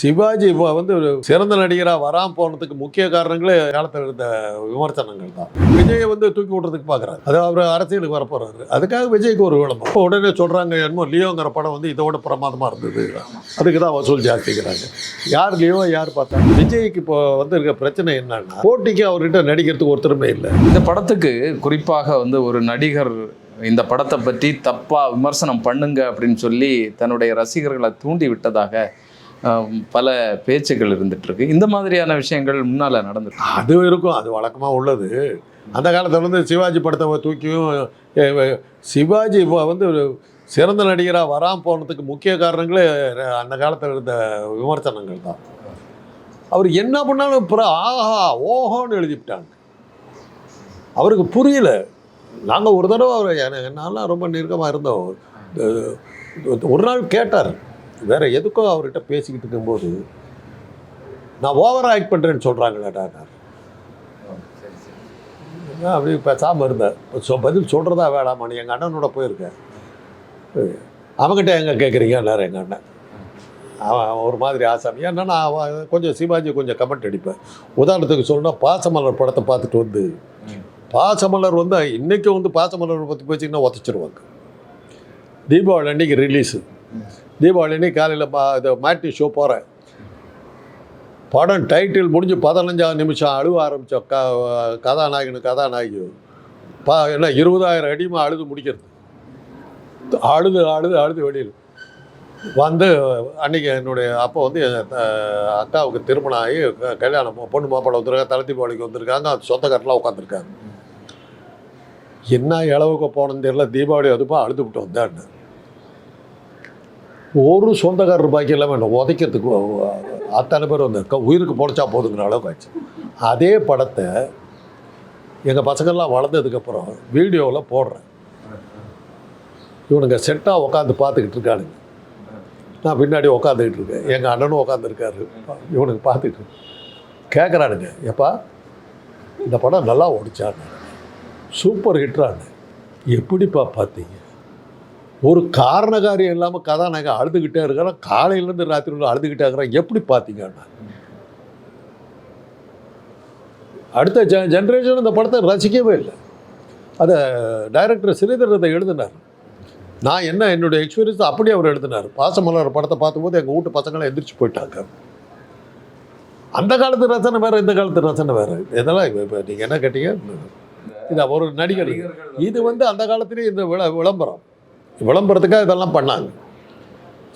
சிவாஜி இப்போ வந்து ஒரு சிறந்த நடிகராக வராமல் போனதுக்கு முக்கிய காரணங்களே காலத்தில் இருந்த விமர்சனங்கள் தான். விஜயை வந்து தூக்கி விடுறதுக்கு பார்க்குறாரு அது அவர் அரசியலுக்கு வர அதுக்காக விஜய்க்கு ஒரு விளம்பரம். இப்போ உடனே சொல்கிறாங்க என்னமோ லியோங்கிற படம் வந்து இதோட பிரமாதமாக இருந்தது. அதுக்கு தான் வசூல் ஜாஸ்திக்கிறாங்க யார் லியோ யார் பார்த்தா? விஜய்க்கு இப்போ வந்து இருக்க பிரச்சனை என்னன்னா போட்டிக்கு அவர்கிட்ட நடிக்கிறதுக்கு ஒருத்தருமே இல்லை. இந்த படத்துக்கு குறிப்பாக வந்து ஒரு நடிகர் இந்த படத்தை பற்றி தப்பாக விமர்சனம் பண்ணுங்க அப்படின்னு சொல்லி தன்னுடைய ரசிகர்களை தூண்டி விட்டதாக பல பேச்சுகள் இருந்துட்டுருக்கு. இந்த மாதிரியான விஷயங்கள் முன்னால் நடந்துருக்கு. அது இருக்கும். அது வழக்கமாக உள்ளது. அந்த காலத்தில் வந்து சிவாஜி படத்தை தூக்கியும் சிவாஜி வந்து சிறந்த நடிகராக வராமல் போனதுக்கு முக்கிய காரணங்களே அந்த காலத்தில் இருந்த விமர்சனங்கள் தான். அவர் என்ன பண்ணாலும் அப்புறம் ஆஹா ஓஹோன்னு எழுதிவிட்டாங்க. அவருக்கு புரியல. நாங்கள் ஒரு தடவை அவர் என்னால் ரொம்ப நெருக்கமாக இருந்தோம். ஒரு நாள் கேட்டார். வேற எதுக்கோ அவர்கிட்ட பேசிக்கிட்டு இருக்கும்போது நான் ஓவர் ஆக்ட் பண்ணுறேன்னு சொல்கிறாங்களேடா நான் அப்படி பேசாமல் இருந்தேன். சொ பதில் சொல்கிறதா நீ எங்கள் அண்ணனோட போயிருக்கேன் அவங்ககிட்ட எங்கே கேட்குறீங்க எல்லாரும் எங்கள் அண்ணன். அவன் ஒரு மாதிரி ஆசாமி. ஏன்னா நான் கொஞ்சம் சிவாஜி கொஞ்சம் கமெண்ட் அடிப்பேன். உதாரணத்துக்கு சொல்லணும்னா பாசமலர் படத்தை பார்த்துட்டு வந்து பாசமலர் வந்து இன்றைக்கும் வந்து பாசமலர் பற்றி பேசிங்கன்னா உதச்சிருவாங்க. தீபாவளி அன்னைக்கு ரிலீஸு தீபாவளி காலையில் மா இது மேட்னி ஷோ போகிறேன் படம் டைட்டில் முடிஞ்சு பதினஞ்சாவது நிமிஷம் அழுவ ஆரம்பித்தோம் க கதாநாயகனு கதாநாயகி. பா என்ன இருபதாயிரம் அடிமா அழுது முடிக்கிறது. அழுது அழுது அழுது வெளியில். வந்து அன்றைக்கி என்னுடைய அப்போ வந்து என் அக்காவுக்கு திருமணம் ஆகி கல்யாணம் பொண்ணு மாப்பிள்ளை வந்திருக்காங்க தலை தீபாவளிக்கு வந்திருக்காங்க சொந்தக்காரெலாம் உட்காந்துருக்காங்க என்ன இளவுக்கு போனோன்னு தெரியல தீபாவளி அதுப்பா அழுது விட்டு வந்தேன் ஒரு சொந்தக்காரர் பாக்கி இல்லாமல் என்ன உதைக்கிறதுக்கு அத்தனை பேர் வந்து க- உயிருக்கு பொழைச்சா போதுங்கிற அளவுக்கு ஆச்சு. அதே படத்தை எங்கள் பசங்கள்லாம் வளர்ந்ததுக்கப்புறம் வீடியோவில் போடுறேன். இவனுங்க செட்டாக உட்காந்து பார்த்துக்கிட்டு இருக்கானுங்க. நான் பின்னாடி உட்காந்துக்கிட்டு இருக்கேன். எங்கள் அண்ணனும் உட்காந்துருக்காரு இவனுக்கு பார்த்துட்டு கேட்குறானுங்க எப்பா இந்த படம் நல்லா ஓடிச்சாங்க சூப்பர் ஹிட்ரானு எப்படிப்பா பார்த்தீங்க? ஒரு காரண காரியம் இல்லாமல் கதாநாயகன் அழுதுகிட்டே இருக்கிறான் காலையிலேருந்து ராத்திரி வரைக்கும் அழுதுகிட்டே இருக்கிறான். எப்படி பார்த்தீங்கன்னா அடுத்த ஜ ஜென்ரேஷன் இந்த படத்தை ரசிக்கவே இல்லை. அதை டைரக்டர் ஸ்ரீதர் இதை எழுதினார். நான் என்ன என்னுடைய எக்ஸ்பீரியன்ஸ் அப்படி அவர் எழுதினார். பாசமலர் படத்தை பார்த்தபோது எங்கள் வீட்டு பசங்களை எந்திரிச்சு போயிட்டாங்க. அந்த காலத்து ரசனை வேறு இந்த காலத்து ரசனை வேறு. இதெல்லாம் இப்போ நீங்கள் என்ன கேட்டீங்க? இது ஒரு நடிகர். இது வந்து அந்த காலத்துலேயே இந்த விள விளம்பரம். விளம்பரத்துக்காக இதெல்லாம் பண்ணாங்க.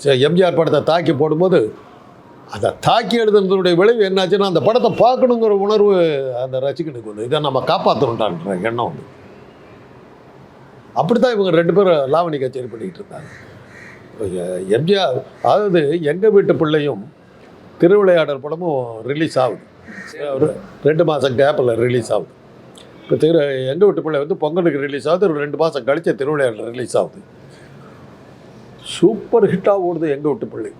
சரி எம்ஜிஆர் படத்தை தாக்கி போடும்போது அதை தாக்கி எழுதுனதுடைய விளைவு என்னாச்சுன்னா அந்த படத்தை பார்க்கணுங்கிற உணர்வு அந்த ரசிகனுக்கு வந்து இதை நம்ம காப்பாற்றணுன்றான்ற எண்ணம் வந்து அப்படி தான் இவங்க ரெண்டு பேரும் லாவணி கச்சேரி பண்ணிக்கிட்டு இருந்தாங்க. எம்ஜிஆர் அதாவது எங்கள் வீட்டு பிள்ளையும் திருவிளையாடல் படமும் ரிலீஸ் ஆகுது. ஒரு ரெண்டு மாதம் கேப்பில் ரிலீஸ் ஆகுது. இப்போ திரு எங்கள் வீட்டு பிள்ளை வந்து பொங்கலுக்கு ரிலீஸ் ஆகுது ஒரு ரெண்டு மாதம் கழிச்சு திருவிளையாடல் ரிலீஸ் ஆகுது. சூப்பர் ஹிட்டாக ஓடுது எங்கள் வீட்டு பிள்ளை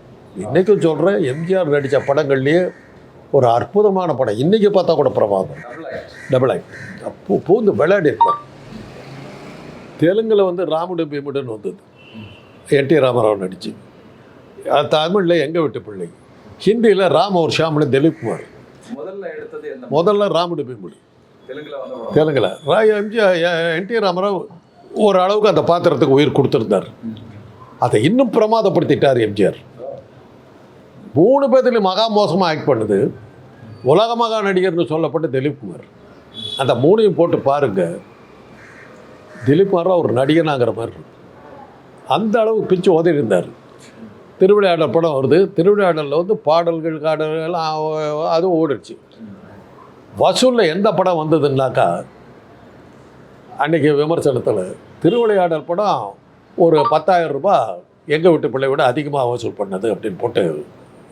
இன்றைக்கும் சொல்கிறேன் எம்ஜிஆர் நடித்த படங்கள்லேயே ஒரு அற்புதமான படம். இன்றைக்கி பார்த்தா கூட பிரமாதம் டபுள் ஆக்ட் பூ பூந்து விளையாடி இருப்பார். தெலுங்கில் வந்து ராமுடு பீமுடுன்னு வந்தது. என் டி ராமராவ் நடிச்சு. தமிழில் எங்கள் வீட்டு பிள்ளை ஹிந்தியில் ராம் ஒரு ஷாம்னு திலீப் குமார். முதல்ல எடுத்தது என்ன முதல்ல ராமுடு பீமுடு. தெலுங்குல எம்ஜிஆர் என் டி ராமராவ் ஒரு அளவுக்கு அந்த பாத்திரத்துக்கு உயிர் கொடுத்துருந்தார். அதை இன்னும் பிரமாதப்படுத்திட்டார் எம்ஜிஆர். மூணு பேர்த்துலையும் மகா மோசமாக ஆக்ட் பண்ணுது. உலக மகா நடிகர்னு சொல்லப்பட்ட திலீப்குமார் அந்த மூணையும் போட்டு பாருங்க. திலீப்குமாராக ஒரு நடிகனாங்கிற மாதிரி அந்த அளவு பிச்சு உதவி இருந்தார் திருவிளையாடல் படம் வருது. திருவிளையாடலில் வந்து பாடல்கள் காடல்கள் அதுவும் ஓடிடுச்சு வசூலில் எந்த படம் வந்ததுன்னாக்கா அன்றைக்கி விமர்சனத்தில் திருவிளையாடல் படம் ஒரு பத்தாயிரம் ரூபாய் எங்கள் வீட்டு பிள்ளை விட அதிகமாக வசூல் பண்ணது அப்படின்னு போட்டு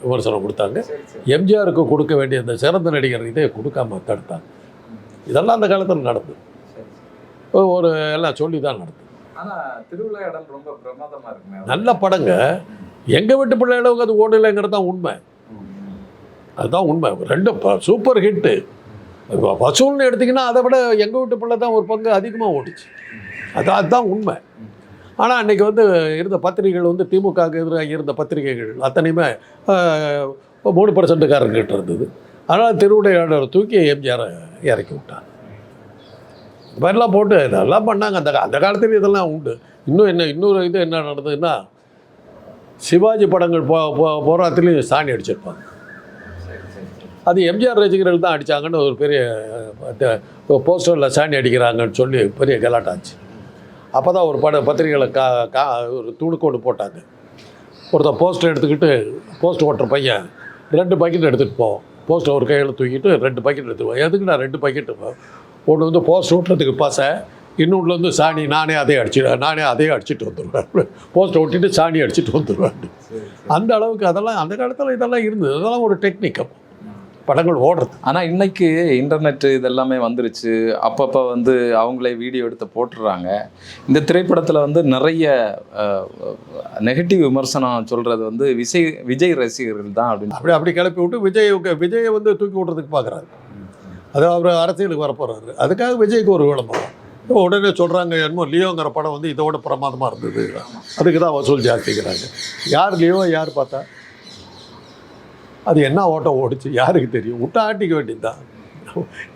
விமர்சனம் கொடுத்தாங்க. எம்ஜிஆருக்கு கொடுக்க வேண்டிய அந்த சிறந்த நடிகர் இதே கொடுக்காம தடுத்தாங்க. இதெல்லாம் அந்த காலத்தில் நடந்தது. ஒரு எல்லாம் சொல்லி தான் நடந்தது நல்ல படங்க. எங்கள் வீட்டு பிள்ளை அளவுக்கு அது ஓடலைங்கிறது தான் உண்மை. அதுதான் உண்மை. ரெண்டு ப- சூப்பர் ஹிட்டு. வசூல்னு எடுத்திங்கன்னா அதை விட எங்கள் வீட்டு பிள்ளை தான் ஒரு பங்கு அதிகமாக ஓடிச்சு. அது அதுதான் உண்மை. ஆனால் அன்றைக்கி வந்து இருந்த பத்திரிகைகள் வந்து திமுகவுக்கு எதிராக இருந்த பத்திரிகைகள் அத்தனையுமே மூணு பர்சன்ட்டுக்காரங்கிட்ட இருந்தது. அதனால் திருவிடையாளரை தூக்கி எம்ஜிஆரை இறக்கி விட்டார். இந்த மாதிரிலாம் போட்டு இதெல்லாம் பண்ணாங்க. அந்த அந்த காலத்துலேயும் இதெல்லாம் உண்டு. இன்னும் என்ன இன்னொரு இது என்ன நடந்ததுன்னா சிவாஜி படங்கள் போ போ சாணி அடிச்சிருப்பாங்க. அது எம்ஜிஆர் ரசிகர்கள் தான் அடித்தாங்கன்னு ஒரு பெரிய போஸ்டரில் சாணி அடிக்கிறாங்கன்னு சொல்லி பெரிய கலாட்டாச்சு. அப்போ தான் ஒரு பட பத்திரிகையில் கா கா ஒரு துணுக்கோடு போட்டாங்க. ஒருத்தன் போஸ்டர் எடுத்துக்கிட்டு போஸ்ட் ஓட்டுற பையன் ரெண்டு பக்கெட் எடுத்துகிட்டு போவோம் போஸ்டர் ஒரு கையில் தூக்கிட்டு ரெண்டு பக்கெட் எடுத்துப்போம் எதுக்கு நான் ரெண்டு பக்கெட்டு ஒன்று வந்து போஸ்ட் ஓட்டுறதுக்கு பசை இன்னொன்று வந்து சாணி நானே அதே அடிச்சு நானே அதே அடிச்சுட்டு வந்துடுவேன் போஸ்ட் ஒட்டிட்டு சாணி அடிச்சுட்டு வந்துடுவேன் அந்த அளவுக்கு அதெல்லாம் அந்த காலத்தில் இதெல்லாம் இருந்தது. அதெல்லாம் ஒரு டெக்னிக் அப்போ. படங்கள் ஓடுறது. ஆனா இன்னைக்கு இன்டர்நெட் இதெல்லாமே வந்துருச்சு. அப்பப்போ வந்து அவங்களே வீடியோ எடுத்து போட்டுடுறாங்க இந்த திரைப்படத்துல வந்து நிறைய நெகட்டிவ் விமர்சனம் சொல்றது வந்து விஜய் விஜய் ரசிகர்கள் தான் அப்படின்னு. அப்படி அப்படி கிளப்பி விட்டு விஜய் விஜயை வந்து தூக்கி விட்றதுக்கு பார்க்குறாரு அது அவர் அரசியலுக்கு வரப்போகிறாரு அதுக்காக விஜய்க்கு ஒரு விளம்பரம். உடனே சொல்கிறாங்க என்னமோ லியோங்கிற படம் வந்து இதோட பிரமாதமாக இருந்தது. அதுக்கு தான் வசூல் ஜாஸ்திக்கிறாங்க யார் லியோ யார் பார்த்தா? அது என்ன ஓட்டம் ஓடிச்சு? யாருக்கு தெரியும்? விட்டா ஆட்டிக்க வேண்டியது தான்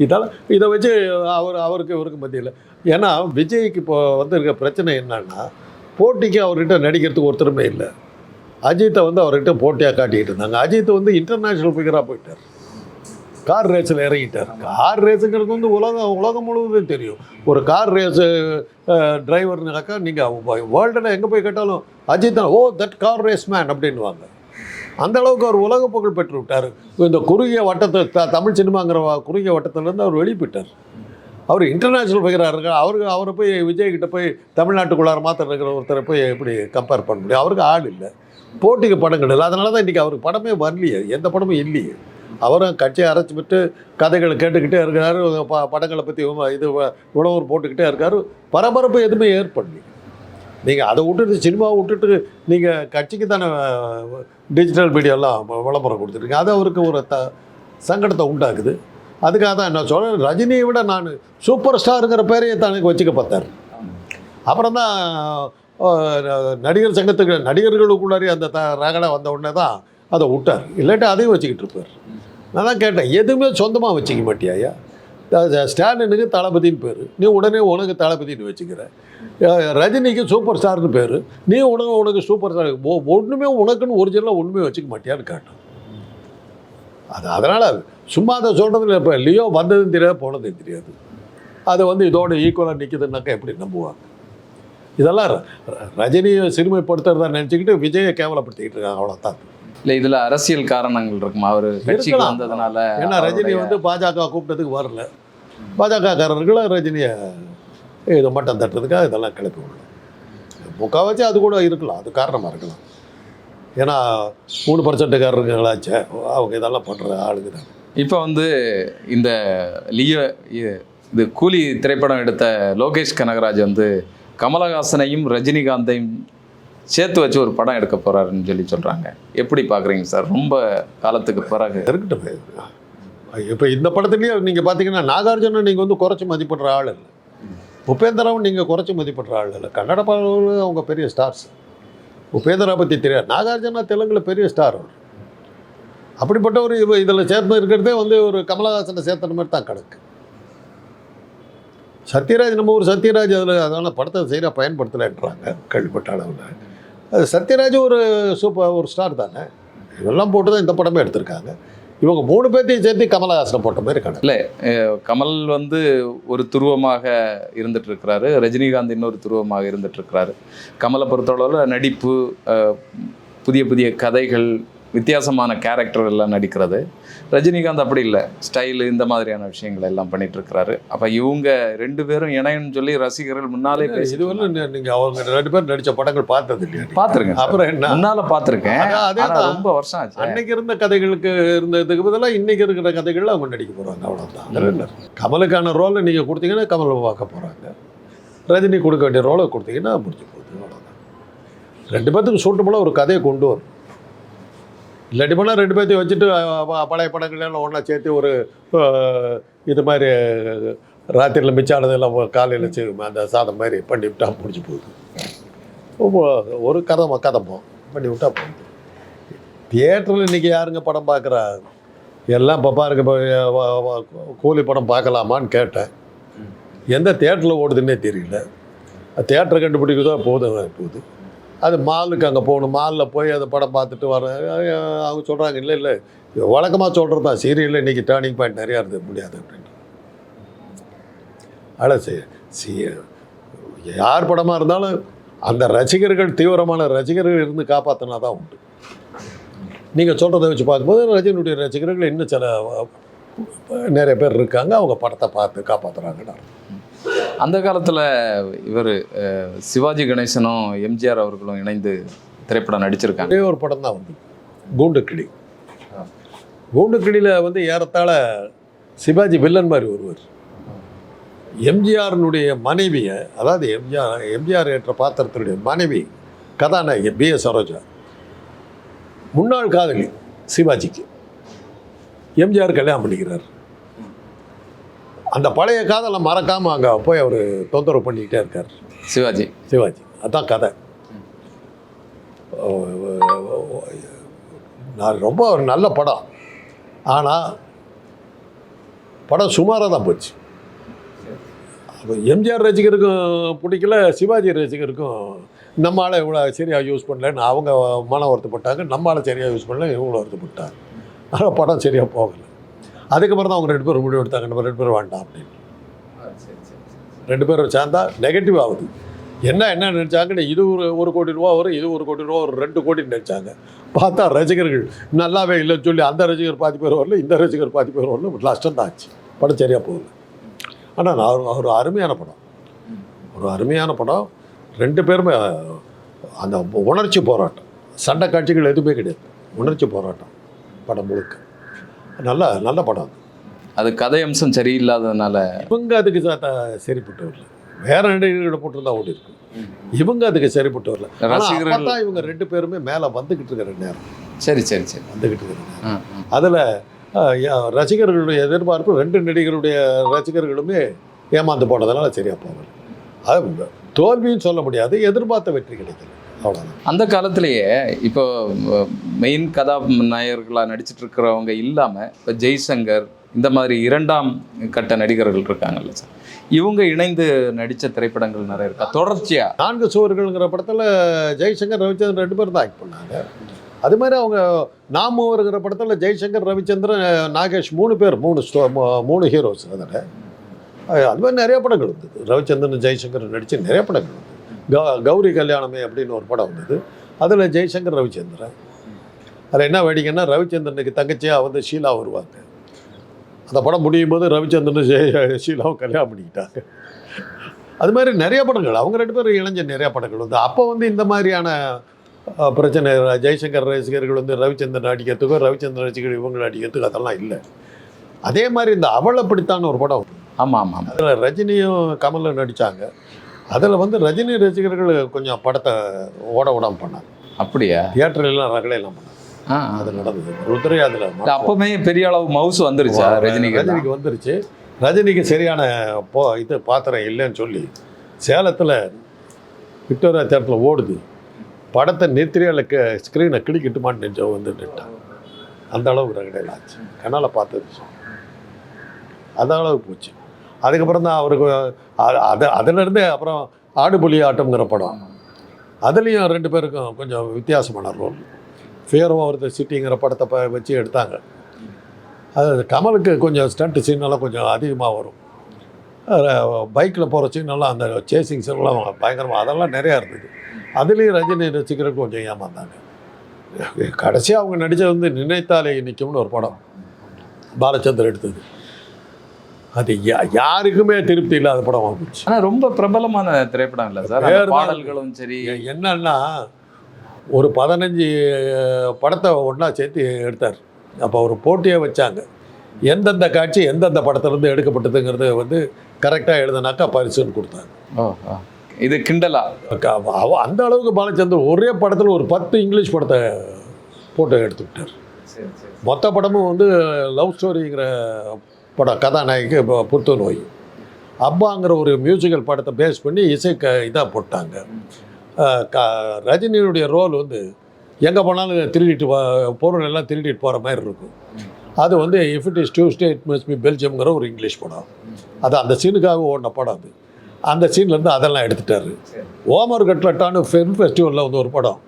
இதெல்லாம் இதை வச்சு அவர் அவருக்கு இவருக்கு மத்தியில். ஏன்னா விஜய்க்கு இப்போ வந்திருக்க பிரச்சனை என்னன்னா போட்டிக்கு அவர்கிட்ட நடிக்கிறதுக்கு ஒருத்தருமே இல்லை. அஜித்தை வந்து அவர்கிட்ட போட்டியாக காட்டிக்கிட்டு இருந்தாங்க. அஜித் வந்து இன்டர்நேஷ்னல் ஃபிகராக போயிட்டார். கார் ரேஸில் இறங்கிட்டார். கார் ரேஸுங்கிறது வந்து உலகம் உலகம் முழுவதும் தெரியும். ஒரு கார் ரேஸு டிரைவர்னாக்கா நீங்கள் வேர்ல்டில் எங்கே போய் கேட்டாலும் அஜித் தான் oh that car race man அப்படின்வாங்க அந்த அளவுக்கு அவர் உலக புகழ் பெற்று விட்டார் இந்த குறுகிய வட்டத்தை த தமிழ் சினிமாங்கிற குறுகிய வட்டத்திலேருந்து அவர் வெளிப்பட்டார். அவர் இன்டர்நேஷ்னல் ஃபிகராக இருக்கார் அவருக்கு அவரை போய் விஜய்கிட்ட போய் தமிழ்நாட்டுக்குள்ளார மாத்திரம் இருக்கிற ஒருத்தரை போய் எப்படி கம்பேர் பண்ண முடியும்? அவருக்கு ஆள் இல்லை. போட்டிக்கு படம் கிடையாது அதனால தான் இன்றைக்கி அவருக்கு படமே வரலையே. எந்த படமும் இல்லையே. அவரும் கட்சியை அரைச்சி விட்டு கதைகளை கேட்டுக்கிட்டே இருக்கிறாரு. ப படங்களை பற்றி இது வ- உழவர் போட்டுக்கிட்டே இருக்காரு. பரபரப்பு எதுவுமே ஏற்படலையே நீங்கள் அதை விட்டுட்டு சினிமாவை விட்டுட்டு நீங்கள் கட்சிக்கு தானே டிஜிட்டல் மீடியாலாம் விளம்பரம் கொடுத்துருக்கு அது அவருக்கு ஒரு த சங்கடத்தை உண்டாக்குது. அதுக்காக தான் நான் சொல்கிறேன் ரஜினியை விட நான் சூப்பர் ஸ்டாருங்கிற பேரையே தனக்கு வச்சுக்க பார்த்தார். அப்புறம் தான் நடிகர் சங்கத்துக்கு நடிகர்களுக்குள்ளாரே அந்த த ரகலை வந்த உடனே தான் அதை விட்டார். இல்லாட்டி அதையும் வச்சுக்கிட்டு இருப்பார். நான் தான் கேட்டேன் எதுவுமே சொந்தமாக வச்சுக்க மாட்டியாயா ஐயா? ஸ்டாலினுக்கு தளபதின்னு பேர். நீ உடனே உனக்கு தளபதின்னு வச்சுக்கிற. ரஜினிக்கு சூப்பர் ஸ்டார்னு பேர். நீ உனக்கு உனக்கு சூப்பர் ஸ்டார். ஒன்றுமே உனக்குன்னு ஒரிஜினலாக ஒன்றுமே வச்சுக்க மாட்டியான்னு காட்டும். அது அதனால் சும்மா அதை சொல்கிறதுல இப்போ லியோ வந்ததும் தெரியாது போனதும் தெரியாது. அது வந்து இதோட ஈக்குவலாக நிற்கிதுன்னாக்கா எப்படி நம்புவாங்க? இதெல்லாம் ர- ரஜினியை சிறுமைப்படுத்துறதா நினச்சிக்கிட்டு விஜயை கேவலப்படுத்திக்கிட்டு இருக்காங்க அவ்வளோதான் இல்ல இதுல அரசியல் காரணங்கள் இருக்குமா? அவர் கட்சிக்கு. வந்ததுனால ஏன்னா ரஜினி வந்து பாஜக கூப்பிட்டதுக்கு வரல. பாஜகக்காரர்களும் ரஜினியை இது மட்டம் தட்டுறதுக்காக இதெல்லாம் கிளப்பி விடலாம் முக்கால்வாசி அது கூட இருக்கலாம். அது காரணமாக இருக்கலாம். ஏன்னா மூணு பர்சன்ட்டுக்காரர்களாச்சே அவங்க இதெல்லாம் பண்ணுற ஆளுங்க தான். இப்போ வந்து இந்த லியோ இது கூலி திரைப்படம் எடுத்த லோகேஷ் கனகராஜ் வந்து கமலஹாசனையும் ரஜினிகாந்தையும் சேர்த்து வச்சு ஒரு படம் எடுக்க போகிறாருன்னு சொல்லி சொல்கிறாங்க எப்படி பார்க்குறீங்க சார்? ரொம்ப காலத்துக்கு பிறகு. இருக்கட்டும். இப்போ இந்த படத்துலேயே நீங்கள் பார்த்தீங்கன்னா நாகார்ஜுன நீங்கள் வந்து குறைச்சி மதிப்பிடுற ஆள் இல்லை. உபேந்திராவும் நீங்கள் குறைச்சி மதிப்பிடுற ஆள் இல்லை. கன்னட பாடல்கள் அவங்க பெரிய ஸ்டார்ஸ் உபேந்திரா பற்றி தெரியாது. நாகார்ஜுனா தெலுங்கில் பெரிய ஸ்டார் அவர். அப்படிப்பட்டவர் இப்போ இதில் சேர்ந்து இருக்கிறதே வந்து ஒரு கமலஹாசனை சேர்த்துற மாதிரி தான் கணக்கு. சத்யராஜ் நம்ம ஒரு சத்யராஜ் அதில் அதனால் படத்தை சரியாக பயன்படுத்தலைன்றாங்க கேள்விப்பட்ட அளவில். சத்யராஜ் ஒரு சூப்பர் ஒரு ஸ்டார் தானே. இதெல்லாம் போட்டு தான் இந்த படமே எடுத்திருக்காங்க. இவங்க மூணு பேர்த்தையும் சேர்த்து கமலஹாசனை போட்ட மாதிரி கணக்கு கமல் வந்து ஒரு துருவமாக இருந்துட்டு இருக்கிறாரு ரஜினிகாந்த் இன்னொரு துருவமாக இருந்துட்டு இருக்கிறாரு கமலை பொறுத்தளவில் நடிப்பு புதிய புதிய கதைகள் வித்தியாசமான கேரக்டர் எல்லாம் நடிக்கிறது. ரஜினிகாந்த் அப்படி இல்லை. ஸ்டைலு இந்த மாதிரியான விஷயங்கள் எல்லாம் பண்ணிட்டு இருக்கிறாரு அப்போ இவங்க ரெண்டு பேரும் இணையன்னு சொல்லி ரசிகர்கள் முன்னாலே இது பேசி வந்து நீங்கள் அவங்க ரெண்டு பேர் நடித்த படங்கள் பார்த்தது இல்லையா நீங்க? பார்த்துருக்கேன் அப்புறம் என்ன? முன்னால பார்த்துருக்கேன். ரொம்ப வருஷம் ஆச்சு. அன்னைக்கு இருந்த கதைகளுக்கு இருந்ததுக்கு பதிலாக இன்னைக்கு இருக்கிற கதைகளில் அவங்க நடிக்க போகிறாங்க அவ்வளோதான் அதில் என்ன? கமலுக்கான ரோலை நீங்கள் கொடுத்தீங்கன்னா கமலை பார்க்க போகிறாங்க ரஜினி கொடுக்க வேண்டிய ரோலை கொடுத்தீங்கன்னா முடிஞ்சு போகுது. அவ்வளோதான் ரெண்டு பேர்த்துக்கு சூட்டபுளாக ஒரு கதையை கொண்டு வரும். இல்லாட்டி போனால் ரெண்டு பேர்த்தையும் வச்சுட்டு பழைய படங்கள்லாம் ஒன்றா சேர்த்து ஒரு இது மாதிரி ராத்திரியில் மிச்சானதெல்லாம் காலையில் அந்த சாதம் மாதிரி பண்ணி விட்டா முடிஞ்சு போகுது. ஒவ்வொ- ஒரு கதை கதம்பம் பண்ணி விட்டா போகுது. தியேட்டரில் இன்றைக்கி யாருங்க படம் பார்க்குறா எல்லாம் இப்போ பாருங்க கூலி படம் பார்க்கலாமான்னு கேட்டேன். எந்த தேட்டரில் ஓடுதுன்னே தெரியல. தேட்டரை தான் போதும் போகுது. அது மாலுக்கு அங்கே போகணும். மாலில் போய் அதை படம் பார்த்துட்டு வர அவங்க சொல்கிறாங்க இல்லை இல்லை வழக்கமாக சொல்கிறது தான் சீரியலில் இன்றைக்கி டேர்னிங் பாயிண்ட் நிறையா இருந்தது முடியாது அப்படின்ட்டு. ஆனால் சரி சி யார் படமாக இருந்தாலும் அந்த ரசிகர்கள் தீவிரமான ரசிகர்கள் இருந்து காப்பாற்றினா தான் உண்டு. நீங்கள் சொல்கிறத வச்சு பார்க்கும்போது ரஜினியுடைய ரசிகர்கள் இன்னும் சில நிறைய பேர் இருக்காங்க அவங்க படத்தை பார்த்து காப்பாற்றுறாங்கன்னு அந்த காலத்தில் இவர் சிவாஜி கணேசனும் எம்ஜிஆர் அவர்களும் இணைந்து திரைப்படம் நடிச்சிருக்காங்க. ஒரே ஒரு படம் தான் வந்து கூண்டுக்கிளி. கூண்டுக்கிளியில் வந்து ஏறத்தாழ சிவாஜி வில்லன் மாதிரி ஒருவர். எம்ஜிஆரினுடைய மனைவியை அதாவது எம்ஜிஆர் எம்ஜிஆர் ஏற்ற பாத்திரத்தினுடைய மனைவி கதாநாயகி பி எஸ் சரோஜா. முன்னாள் காதலி சிவாஜிக்கு. எம்ஜிஆர் கல்யாணம் பண்ணிக்கிறார். அந்த பழைய காதலை மறக்காமல் அங்கே போய் அவர் தொந்தரவு பண்ணிக்கிட்டே இருக்கார். சிவாஜி. சிவாஜி. அதான் கதை. நான் ரொம்ப ஒரு நல்ல படம். ஆனால் படம் சுமாராக தான் போச்சு. அப்போ எம்ஜிஆர் ரசிகருக்கும் பிடிக்கல சிவாஜி ரசிகருக்கும் நம்ம ஆளை இவ்வளோ சரியாக யூஸ் பண்ணலன்னு அவங்க மனம் வருத்தப்பட்டாங்க நம்ம ஆளை சரியாக யூஸ் பண்ணல இவ்வளோ வருத்தப்பட்டாங்க. ஆனால் படம் சரியாக போகலை. அதுக்கப்புறம் தான் அவங்க ரெண்டு பேரும் முடிவு எடுத்தாங்க நம்ம ரெண்டு பேரும் வேண்டாம் அப்படின்னு. ரெண்டு பேரும் சேர்ந்தா நெகட்டிவ் ஆகுது. என்ன என்ன நினச்சாங்க? இது ஒரு ஒரு கோடி ரூபா வரும் இது ஒரு கோடி ரூபா ஒரு ரெண்டு கோடி நினச்சாங்க. பார்த்தா ரசிகர்கள் நல்லாவே இல்லைன்னு சொல்லி அந்த ரசிகர் பாதி பேர் வரல இந்த ரசிகர் பாதி பேர் வரல நஷ்டம் தான் ஆச்சு. படம் சரியாக போகல. ஆனால் நான் ஒரு அருமையான படம். ஒரு அருமையான படம். ரெண்டு பேருமே அந்த உணர்ச்சி போராட்டம். சண்டை காட்சிகள் எதுவுமே கிடையாது. உணர்ச்சி போராட்டம். படம் முழுக்க. நல்ல நல்ல படம். அது. அது கதை அம்சம் சரியில்லாததுனால. இவங்க அதுக்கு சரிப்பட்டு வரல. வேற நடிகர்களை போட்டு தான் ஓடி இருக்கு. இவங்க அதுக்கு சரிப்பட்டு வரல. ரசிகர்கள் அப்பதான் இவங்க ரெண்டு பேருமே மேலே வந்துக்கிட்டு இருக்கிற நேரம். சரி சரி சரி. வந்துக்கிட்டு இருக்கிற. அதில் ரசிகர்களுடைய எதிர்பார்ப்பு ரெண்டு நடிகருடைய ரசிகர்களுமே ஏமாந்து போனதுனால சரியாக போகல. அது தோல்வின்னு சொல்ல முடியாது. எதிர்பார்த்த வெற்றி கிடைக்கல. அவ்வளோதான் அந்த காலத்திலேயே இப்போ மெயின் கதாநாயகர்களாக நடிச்சிட்டு இருக்கிறவங்க இல்லாமல் இப்போ ஜெய்சங்கர் இந்த மாதிரி இரண்டாம் கட்ட நடிகர்கள் இருக்காங்கல்ல சார். இவங்க இணைந்து நடித்த திரைப்படங்கள் நிறைய இருக்கா? தொடர்ச்சியா? நான்கு சுவர்கள்ங்கிற படத்தில் ஜெய்சங்கர் ரவிச்சந்திரன் ரெண்டு பேரும் தான் ஆக்ட் பண்ணாங்க. அது மாதிரி அவங்க நாமூவருங்கிற படத்தில் ஜெய்சங்கர் ரவிச்சந்திரன் நாகேஷ் மூணு பேர் மூணு ஸ்டோ மூணு ஹீரோஸ் அதில். அது மாதிரி நிறைய படங்கள் இருந்தது. ரவிச்சந்திரன் ஜெய்சங்கர் நடித்த நிறைய படங்கள் இருந்தது. கௌ கௌரி கல்யாணமே அப்படின்னு ஒரு படம் வந்தது. அதில் ஜெய்சங்கர் ரவிச்சந்திரன். அதில் என்ன வேடிக்கைன்னா ரவிச்சந்திரனுக்கு தங்கச்சியாக வந்து ஷீலா வருவாங்க. அந்த படம் முடியும் போது ரவிச்சந்திரன் ஜெய ஷீலாவும் கல்யாணம் பண்ணிக்கிட்டாங்க. அது மாதிரி நிறைய படங்கள். அவங்க ரெண்டு பேரும் இணைஞ்ச நிறைய படங்கள் வந்து. அப்போ வந்து இந்த மாதிரியான பிரச்சனை ஜெய்சங்கர் ரசிகர்கள் வந்து ரவிச்சந்திரன் அடிக்கிறதுக்கோ ரவிச்சந்திரன் ரசிகர்கள் இவங்களை அடிக்கிறதுக்கு அதெல்லாம் இல்லை. அதே மாதிரி இந்த அவளை பிடித்தான்னு ஒரு படம் ஆமாம் ஆமாம் அதில் ரஜினியும் கமலும் நடித்தாங்க அதில் வந்து ரஜினி ரசிகர்கள் கொஞ்சம் படத்தை ஓட விடாம பண்ணாங்க. அப்படியா? தியேட்டர்லாம் ரகலையெல்லாம் பண்ணாங்க. அது நடந்தது. ருத்ரே அதில் அப்பவுமே பெரிய அளவு மவுஸ் வந்துருச்சா ரஜினிக்கு? ரஜினிக்கு வந்துருச்சு. ரஜினிக்கு சரியான போ இது பாத்திரம் இல்லைன்னு சொல்லி சேலத்தில் விக்டோரியா தேட்டரில் ஓடுது. படத்தை நிறுத்திரியால ஸ்க்ரீனை கிளிக்கிட்டுமான்னு நெஞ்ச வந்து நின்ட்டான் அந்த அளவுக்கு ரகடையில் ஆச்சு. கண்ணால் பார்த்துருச்சு அந்த அளவுக்கு போச்சு. அதுக்கப்புறம் தான் அவருக்கு அ- அது அதிலிருந்தே அப்புறம் ஆடுபுலி ஆட்டம்ங்கிற படம். அதுலேயும் ரெண்டு பேருக்கும் கொஞ்சம் வித்தியாசமான ரோல். ஃபியரும் அவர் சிட்டிங்கிற படத்தை ப வச்சு எடுத்தாங்க. அது கமலுக்கு கொஞ்சம் ஸ்டண்ட் சீனெல்லாம் கொஞ்சம் அதிகமாக வரும். பைக்கில் போகிற சீனெல்லாம் அந்த சேசிங் சீன்லாம் பயங்கரமாக அதெல்லாம் நிறையா இருந்தது. அதுலேயும் ரஜினி ரசிக்கிறதுக்கு கொஞ்சம் ஏமாந்தாங்க. கடைசியாக அவங்க நடித்தது வந்து நினைத்தாலே நிற்கும்னு ஒரு படம். பாலச்சந்தர் எடுத்தது. அது யா- யாருக்குமே திருப்தி இல்லாத படம் போச்சு ஆனா ரொம்ப பிரபலமான திரைப்படம் இல்லை சார் பாடல்களும் சரி. என்னன்னா ஒரு பதினஞ்சு படத்தை ஒன்றா சேர்த்து எடுத்தார். அப்போ ஒரு போட்டியை வச்சாங்க. எந்தெந்த காட்சி எந்தெந்த படத்துலேருந்து எடுக்கப்பட்டதுங்கிறது வந்து கரெக்டாக எழுதுனாக்கா பரிசுன்னு கொடுத்தாங்க. இது கிண்டலா? அந்த அளவுக்கு பாலச்சந்தர் ஒரே படத்தில் ஒரு பத்து இங்கிலீஷ் படத்தை போட்டு எடுத்துக்கிட்டார். சரி சரி. மொத்த படமும் வந்து லவ் ஸ்டோரிங்கிற படம் கதாநாயகி இப்போ புத்துநோய். அப்பாங்கிற ஒரு மியூசிக்கல் படத்தை பேஸ் பண்ணி இசை க இதாக போட்டாங்க. க ரஜினியுடைய ரோல் வந்து எங்கே போனாலும் திருடிட்டு பொருள் எல்லாம் திருடிட்டு போகிற மாதிரி இருக்கும். அது வந்து if it is Tuesday it must be பெல்ஜியம்ங்கிற ஒரு இங்கிலீஷ் படம். அது அந்த சீனுக்காக ஓடின படம் அது. அந்த சீன்லேருந்து அதெல்லாம் எடுத்துட்டாரு. ஓமர் கட்லட்டான்னு ஃபிலிம் ஃபெஸ்டிவலில் வந்து ஒரு படம்.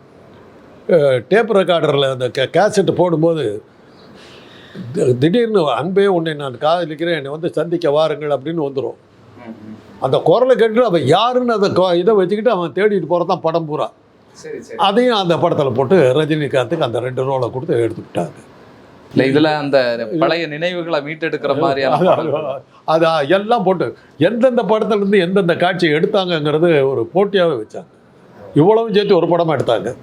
டேப் ரெக்கார்டரில் அந்த கே கேசட் போடும்போது திடீர்னு அன்பே உன்னை நான் காதலிக்கிறேன் என்னை வந்து சந்திக்க வாருங்கள் அப்படின்னு வந்துடும் அந்த குரலை கேட்டு அவன் யாருன்னு அந்த கொ- இதை வச்சுக்கிட்டு அவன் தேடிட்டு போகிறது தான் படம் பூரா. அதையும் அந்த படத்தில் போட்டு ரஜினிகாந்துக்கு அந்த ரெண்டு ரோலை கொடுத்து எடுத்துக்கிட்டாங்க. இல்ல இதுல அந்த பழைய நினைவுகளை மீட்டெடுக்கிற மாதிரியான. அது எல்லாம் போட்டு எந்தெந்த படத்துலேருந்து எந்தெந்த காட்சி எடுத்தாங்கங்கிறது ஒரு போட்டியாகவே வச்சாங்க. இவ்வளவும் சேர்த்து ஒரு படமாக எடுத்தாங்க.